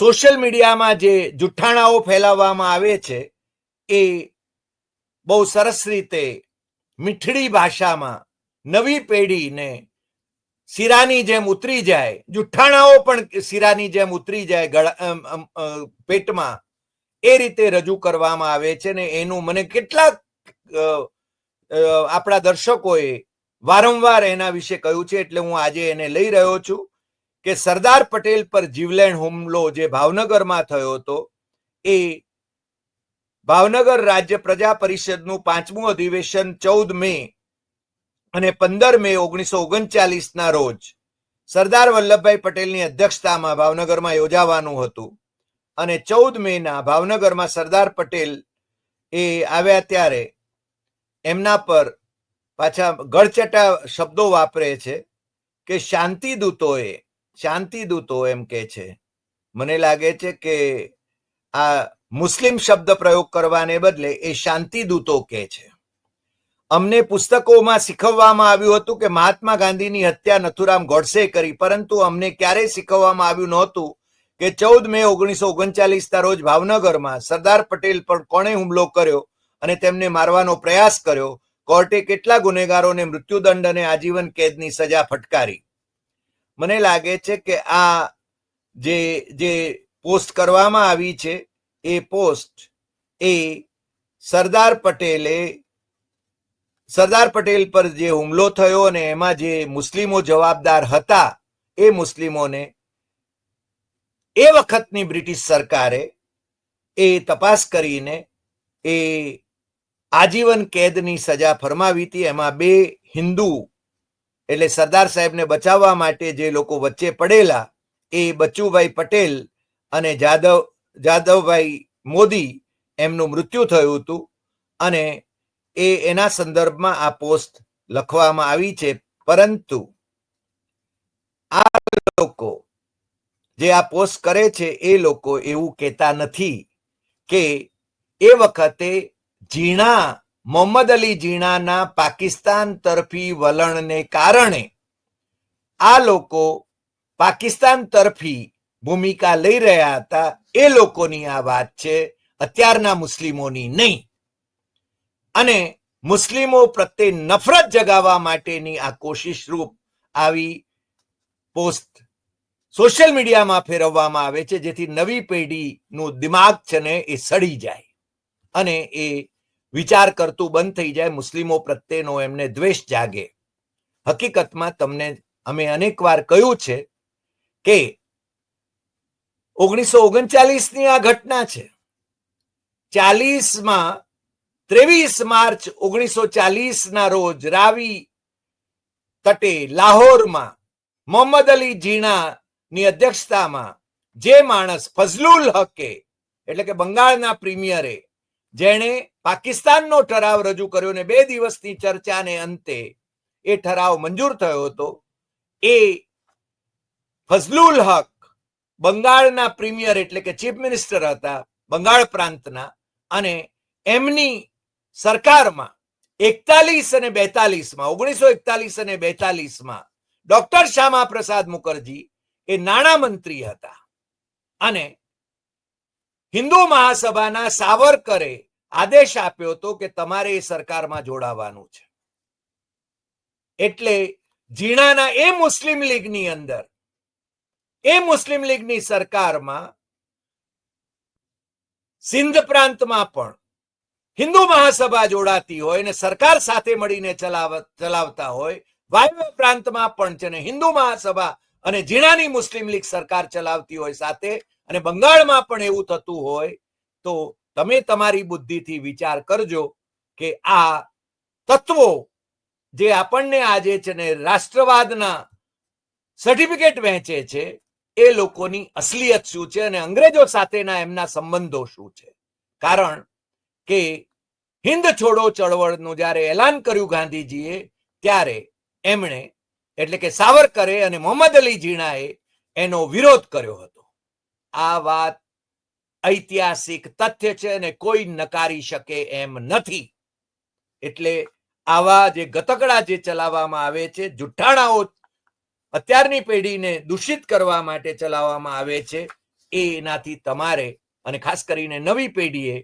Social મીડિયામાં જે જુઠ્ઠાણાઓ ફેલાવવામાં આવે છે, એ બહુ સરસ રીતે મીઠડી ભાષામાં નવી પેઢીને શીરાની જેમ ઉતરી જાય, જુઠ્ઠાણાઓ પણ શીરાની જેમ ઉતરી જાય ગળા પેટમાં, એ રીતે રજૂ કરવામાં આવે છે ને એનું મને કેટલાક આપણા દર્શકોએ વારંવાર એના વિશે કહ્યું છે એટલે હું આજે એને લઈ રહ્યો છું. કે સરદાર પટેલ પર જીવલેણ હુમલો જે ભાવનગરમાં થયો હતો, એ ભાવનગર રાજ્ય પ્રજા પરિષદનું પાંચમું અધિવેશન ચૌદ મે અને પંદર મે ઓગણીસો ઓગણચાલીસ ના રોજ સરદાર વલ્લભભાઈ પટેલની અધ્યક્ષતામાં ભાવનગરમાં યોજાવાનું હતું. અને ચૌદ મે ના ભાવનગરમાં સરદાર પટેલ એ આવ્યા ત્યારે એમના પર પાછા ગળચટા શબ્દો વાપરે છે કે શાંતિ શાંતિ દૂતો એમ કે છે. મને લાગે છે કે આ મુસ્લિમ શબ્દ પ્રયોગ કરવાને બદલે એ શાંતિ દૂતો કે છે. અમને પુસ્તકોમાં શીખવવામાં આવ્યું હતું કે મહાત્મા ગાંધીની હત્યા નથુરામ ગોડસે કરી, પરંતુ અમને ક્યારેય શીખવવામાં આવ્યું નહોતું કે ચૌદ મે ઓગણીસો ઓગણચાલીસ ના રોજ ભાવનગરમાં સરદાર પટેલ પર કોણે હુમલો કર્યો અને તેમને મારવાનો પ્રયાસ કર્યો. કોર્ટે કેટલા ગુનેગારોને મૃત્યુદંડ અને આજીવન કેદની સજા ફટકારી. મને લાગે છે કે આ જે જે પોસ્ટ કરવામાં આવી છે, એ પોસ્ટ એ સરદાર પટેલે, સરદાર પટેલ પર જે હુમલો થયો અને એમાં જે મુસ્લિમો જવાબદાર હતા, એ મુસ્લિમોને એ વખતની બ્રિટિશ સરકારે એ તપાસ કરીને એ આજીવન કેદની સજા ફરમાવી હતી. એમાં બે હિન્દુ એટલે સરદાર સાહેબને બચાવવા માટે જે લોકો વચ્ચે પડેલા, એ બચુભાઈ પટેલ અને જાદવ, જાદવભાઈ મોદી એમનું મૃત્યુ થયું હતું અને એ એના સંદર્ભમાં આ પોસ્ટ લખવામાં આવી છે. પરંતુ આ લોકો જે આ પોસ્ટ કરે છે, એ લોકો એવું કહેતા નથી કે એ વખતે ઝીણા મોહમ્મદ અલી ઝીણાના પાકિસ્તાન તરફી વલણને કારણે આ લોકો પાકિસ્તાન તરફી ભૂમિકા લઈ રહ્યા હતા. એ લોકોની આ વાત છે. અત્યારના મુસ્લિમોની નહીં. અને મુસ્લિમો પ્રત્યે નફરત જગાવવા માટેની આ કોશિશ રૂપ આવી પોસ્ટ સોશિયલ મીડિયામાં ફેરવવામાં આવે છે. જેથી નવી પેઢીનું દિમાગ છે ને એ સડી જાય. અને એ વિચાર કરતું બંધ થઈ જાય, મુસ્લિમો પ્રત્યેનો એમને દ્વેષ જાગે. હકીકતમાં તમને, અમે અનેકવાર કહ્યું છે કે ઓગણીસો ઓગણચાલીસની આ ઘટના છે. ચાલીસમાં, ત્રેવીસ માર્ચ ઓગણીસો ચાલીસ ના રોજ રાવી તટે લાહોરમાં મોહમ્મદ અલી ઝીણા ની અધ્યક્ષતામાં જે માણસ ફઝલુલ હકે, એટલે કે બંગાળના પ્રીમિયરે જેણે પાકિસ્તાનનો ઠરાવ રજૂ કર્યો ને બે દિવસની ચર્ચાને અંતે એ ઠરાવ મંજૂર થયો હતો. એ ફઝલુલ હક બંગાળના પ્રીમિયર એટલે કે ચીફ મિનિસ્ટર હતા બંગાળ પ્રાંતના અને એમની સરકારમાં એકતાલીસ અને બેતાલીસમાં, ઓગણીસો એકતાલીસ અને બેતાલીસમાં ડોક્ટર શ્યામા પ્રસાદ મુખર્જી એ નાણામંત્રી હતા. અને હિન્દુ મહાસભાના સાવરકરે આદેશ આપ્યો હતો કે તમારે એ સરકારમાં જોડાવાનું છે. એટલે ઝીણાના એ મુસ્લિમ લીગની અંદર, એ મુસ્લિમ લીગની સરકારમાં સિંધ પ્રાંતમાં પણ હિન્દુ મહાસભા જોડાતી હોય અને સરકાર સાથે મળીને ચલાવ, ચલાવતા હોય, વાયવ્ય પ્રાંતમાં પણ છે હિન્દુ મહાસભા અને ઝીણાની મુસ્લિમ લીગ સરકાર ચલાવતી હોય સાથે અને બંગાળમાં પણ એવું થતું હોય, તો તમે તમારી બુદ્ધિથી વિચાર કરજો કે આ તત્વો જે આપણને આજે છે ને રાષ્ટ્રવાદના સર્ટિફિકેટ વહેંચે છે, એ લોકોની અસલિયત શું છે અને અંગ્રેજો સાથેના એમના સંબંધો શું છે? કારણ કે હિન્દ છોડો ચળવળનું જ્યારે એલાન કર્યું ગાંધીજીએ, ત્યારે એમણે એટલે કે સાવરકરે અને મોહમ્મદ અલી ઝીણાએ એનો વિરોધ કર્યો હતો. આ વાત ઐતિહાસિક તથ્ય છે અને કોઈ નકારી શકે એમ નથી. એટલે આવા જે ગતકડા જે ચલાવવામાં આવે છે, જુઠ્ઠાણાઓ અત્યારની પેઢીને દૂષિત કરવા માટે ચલાવવામાં આવે છે એનાથી તમારે અને ખાસ કરીને નવી પેઢીએ